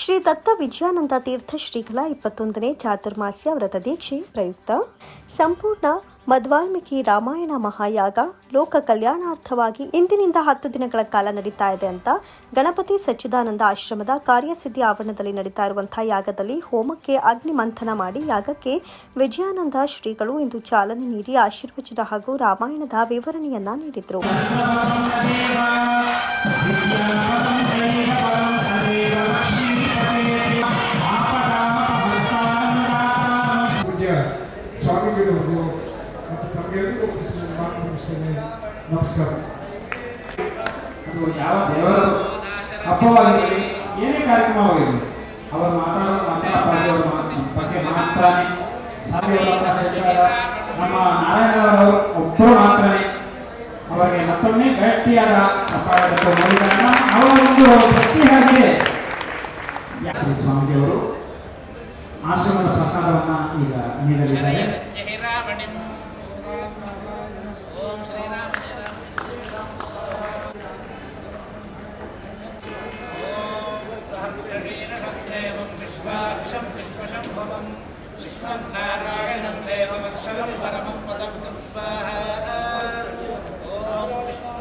ಶ್ರೀ ದತ್ತ ವಿಜಯಾನಂದ ತೀರ್ಥ ಶ್ರೀಗಳ ಇಪ್ಪತ್ತೊಂದನೇ ಚಾತುರ್ಮಾಸ್ಯ ವ್ರತ ದೀಕ್ಷೆ ಪ್ರಯುಕ್ತ. ಸಂಪೂರ್ಣ ಮಧ್ವಾಲ್ಮೀಕಿ ರಾಮಾಯಣ ಮಹಾಯಾಗ ಲೋಕ ಕಲ್ಯಾಣಾರ್ಥವಾಗಿ ಇಂದಿನಿಂದ ಹತ್ತು ದಿನಗಳ ಕಾಲ ನಡೀತಾ ಇದೆ ಅಂತ ಗಣಪತಿ ಸಚ್ಚಿದಾನಂದ ಆಶ್ರಮದ ಕಾರ್ಯಸಿದ್ಧಿ ಆವರಣದಲ್ಲಿ ನಡೀತಾ ಇರುವಂತಹ ಯಾಗದಲ್ಲಿ ಹೋಮಕ್ಕೆ ಅಗ್ನಿ ಮಂಥನ ಮಾಡಿ ಯಾಗಕ್ಕೆ ವಿಜಯಾನಂದ ಶ್ರೀಗಳು ಇಂದು ಚಾಲನೆ ನೀಡಿ ಆಶೀರ್ವಚನ ಹಾಗೂ ರಾಮಾಯಣದ ವಿವರಣೆಯನ್ನ ನೀಡಿದರು. ಪೂಜ್ಯ ಸ್ವಾಮಿಗಳವರು ಮತ್ತು ತಮಗೆಲ್ಲರಿಗೂ ಮಾತು ಮುಗಿಸ್ತೇನೆ ನಮಸ್ಕಾರ. ಯಾವ ದೇವರ ಹಬ್ಬವಾಗಿರಲಿ, ಏನೇ ಕಾರ್ಯಕ್ರಮವಾಗಿರಲಿ ಅವರು ಮಾತಾಡೋ ಬಗ್ಗೆ ಮಾತ್ರನೇ. ಸಾಧ್ಯವಾದ ಹೇಳ್ತಾರೆ ನಮ್ಮ ನಾರಾಯಣವರು ಒಬ್ಬರು ಮಾತ್ರನೇ. ಅವರಿಗೆ ಮತ್ತೊಮ್ಮೆ ಗಟ್ಟಿಯಾದ ಅಪಾಯದ ಮಾಡಿದಾಗ ಅವರ ಒಂದು ಭಕ್ತಿ ಹಾಗೆ ಶ್ರೀ ಸ್ವಾಮಿಜಿಯವರು? ಆಶ್ರಮದ ಪ್ರಸಾದವನ್ನ ಈಗ ನೀಡಲಿದ್ದಾರೆ ಓಂ ಶ್ರೀರಾಮ ಜಯ ರಾಮ सहस्रवीरभक्तेवं विश्वाक्षं विश्वशम्भवं विश्वं नारायणं देवमक्षरं परमं पदं स्वाहा ॐ विश्व-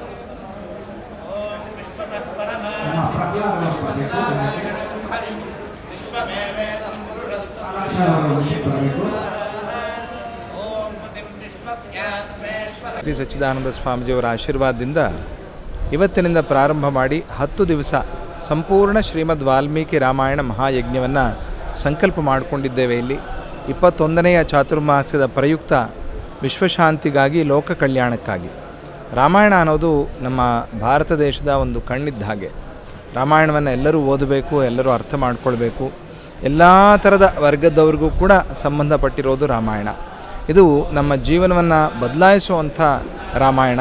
ॐ विश्वतः परमा ಶ್ರೀ ಸಚ್ಚಿದಾನಂದ ಸ್ವಾಮೀಜಿಯವರ ಆಶೀರ್ವಾದದಿಂದ ಇವತ್ತಿನಿಂದ ಪ್ರಾರಂಭ ಮಾಡಿ ಹತ್ತು ದಿವಸ ಸಂಪೂರ್ಣ ಶ್ರೀಮದ್ ವಾಲ್ಮೀಕಿ ರಾಮಾಯಣ ಮಹಾಯಜ್ಞವನ್ನು ಸಂಕಲ್ಪ ಮಾಡಿಕೊಂಡಿದ್ದೇವೆ ಇಲ್ಲಿ. ಇಪ್ಪತ್ತೊಂದನೆಯ ಚಾತುರ್ಮಾಸ್ಯದ ಪ್ರಯುಕ್ತ ವಿಶ್ವಶಾಂತಿಗಾಗಿ ಲೋಕ ಕಲ್ಯಾಣಕ್ಕಾಗಿ. ರಾಮಾಯಣ ಅನ್ನೋದು ನಮ್ಮ ಭಾರತ ದೇಶದ ಒಂದು ಕಣ್ಣಿದ್ದ ಹಾಗೆ. ರಾಮಾಯಣವನ್ನು ಎಲ್ಲರೂ ಓದಬೇಕು, ಎಲ್ಲರೂ ಅರ್ಥ ಮಾಡ್ಕೊಳ್ಬೇಕು. ಎಲ್ಲ ಥರದ ವರ್ಗದವ್ರಿಗೂ ಕೂಡ ಸಂಬಂಧಪಟ್ಟಿರೋದು ರಾಮಾಯಣ. ಇದು ನಮ್ಮ ಜೀವನವನ್ನು ಬದಲಾಯಿಸುವಂಥ ರಾಮಾಯಣ.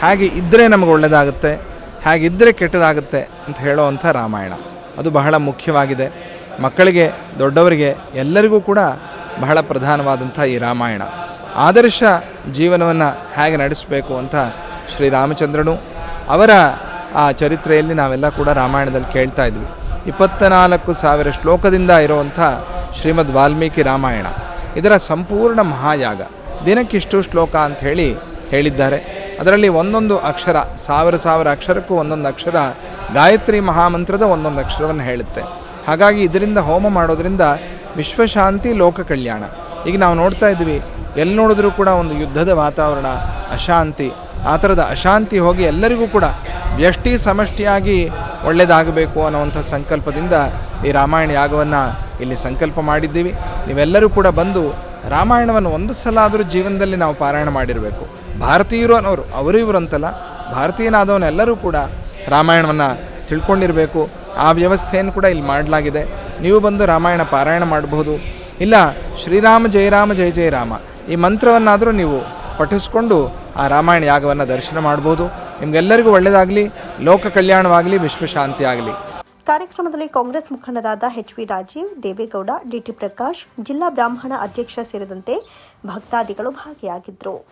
ಹೇಗೆ ಇದ್ದರೆ ನಮಗೆ ಒಳ್ಳೆಯದಾಗುತ್ತೆ ಹೇಗಿದ್ದರೆ ಕೆಟ್ಟದಾಗುತ್ತೆ ಅಂತ ಹೇಳೋವಂಥ ರಾಮಾಯಣ. ಅದು ಬಹಳ ಮುಖ್ಯವಾಗಿದೆ. ಮಕ್ಕಳಿಗೆ, ದೊಡ್ಡವರಿಗೆ ಎಲ್ಲರಿಗೂ ಕೂಡ ಬಹಳ ಪ್ರಧಾನವಾದಂಥ ಈ ರಾಮಾಯಣ. ಆದರ್ಶ ಜೀವನವನ್ನು ಹೇಗೆ ನಡೆಸಬೇಕು ಅಂತ ಶ್ರೀರಾಮಚಂದ್ರನು ಅವರ ಆ ಚರಿತ್ರೆಯಲ್ಲಿ ನಾವೆಲ್ಲ ಕೂಡ ರಾಮಾಯಣದಲ್ಲಿ ಕೇಳ್ತಾ ಇದ್ವಿ. ಇಪ್ಪತ್ತ ನಾಲ್ಕು ಸಾವಿರ ಶ್ಲೋಕದಿಂದ ಇರುವಂಥ ಶ್ರೀಮದ್ ವಾಲ್ಮೀಕಿ ರಾಮಾಯಣ. ಇದರ ಸಂಪೂರ್ಣ ಮಹಾಯಾಗ. ದಿನಕ್ಕಿಷ್ಟು ಶ್ಲೋಕ ಅಂತ ಹೇಳಿ ಹೇಳಿದ್ದಾರೆ. ಅದರಲ್ಲಿ ಒಂದೊಂದು ಅಕ್ಷರ, ಸಾವಿರ ಸಾವಿರ ಅಕ್ಷರಕ್ಕೂ ಒಂದೊಂದು ಅಕ್ಷರ ಗಾಯತ್ರಿ ಮಹಾಮಂತ್ರದ ಒಂದೊಂದು ಅಕ್ಷರವನ್ನು ಹೇಳುತ್ತೆ. ಹಾಗಾಗಿ ಇದರಿಂದ ಹೋಮ ಮಾಡೋದರಿಂದ ವಿಶ್ವಶಾಂತಿ, ಲೋಕ ಕಲ್ಯಾಣ. ಈಗ ನಾವು ನೋಡ್ತಾ ಇದ್ವಿ, ಎಲ್ಲಿ ನೋಡಿದ್ರೂ ಕೂಡ ಒಂದು ಯುದ್ಧದ ವಾತಾವರಣ, ಅಶಾಂತಿ, ಆ ಥರದ ಅಶಾಂತಿ ಹೋಗಿ ಎಲ್ಲರಿಗೂ ಕೂಡ ವ್ಯಷ್ಟಿ ಸಮಷ್ಟಿಯಾಗಿ ಒಳ್ಳೆಯದಾಗಬೇಕು ಅನ್ನೋವಂಥ ಸಂಕಲ್ಪದಿಂದ ಈ ರಾಮಾಯಣ ಯಾಗವನ್ನು ಇಲ್ಲಿ ಸಂಕಲ್ಪ ಮಾಡಿದ್ದೀವಿ. ನೀವೆಲ್ಲರೂ ಕೂಡ ಬಂದು ರಾಮಾಯಣವನ್ನು ಒಂದು ಸಲ ಆದರೂ ಜೀವನದಲ್ಲಿ ನಾವು ಪಾರಾಯಣ ಮಾಡಿರಬೇಕು. ಭಾರತೀಯರು ಅನ್ನೋರು, ಅವರು ಇವರು ಅಂತಲ್ಲ ಭಾರತೀಯನಾದವನ್ನೆಲ್ಲರೂ ಕೂಡ ರಾಮಾಯಣವನ್ನು ತಿಳ್ಕೊಂಡಿರಬೇಕು. ಆ ವ್ಯವಸ್ಥೆಯನ್ನು ಕೂಡ ಇಲ್ಲಿ ಮಾಡಲಾಗಿದೆ. ನೀವು ಬಂದು ರಾಮಾಯಣ ಪಾರಾಯಣ ಮಾಡಬಹುದು. ಇಲ್ಲ, ಶ್ರೀರಾಮ ಜಯರಾಮ ಜಯ ಜಯ ರಾಮ ಈ ಮಂತ್ರವನ್ನಾದರೂ ನೀವು ಪಠಿಸ್ಕೊಂಡು ಆ ರಾಮಾಯಣ ಯಾಗವನ್ನು ದರ್ಶನ ಮಾಡ್ಬೋದು. ನಿಮಗೆಲ್ಲರಿಗೂ ಒಳ್ಳೆಯದಾಗಲಿ ಲೋಕ ಕಲ್ಯಾಣವಾಗಲಿ ವಿಶ್ವಶಾಂತಿ ಆಗಲಿ. ಕಾರ್ಯಕ್ರಮದಲ್ಲಿ ಕಾಂಗ್ರೆಸ್ ಮುಖಂಡರಾದ H V Rajeev, Devegowda DT Prakash, ಜಿಲ್ಲಾ ಬ್ರಾಹ್ಮಣ ಅಧ್ಯಕ್ಷ ಸೇರಿದಂತೆ ಭಕ್ತಾದಿಗಳು ಭಾಗಿಯಾಗಿದ್ದರು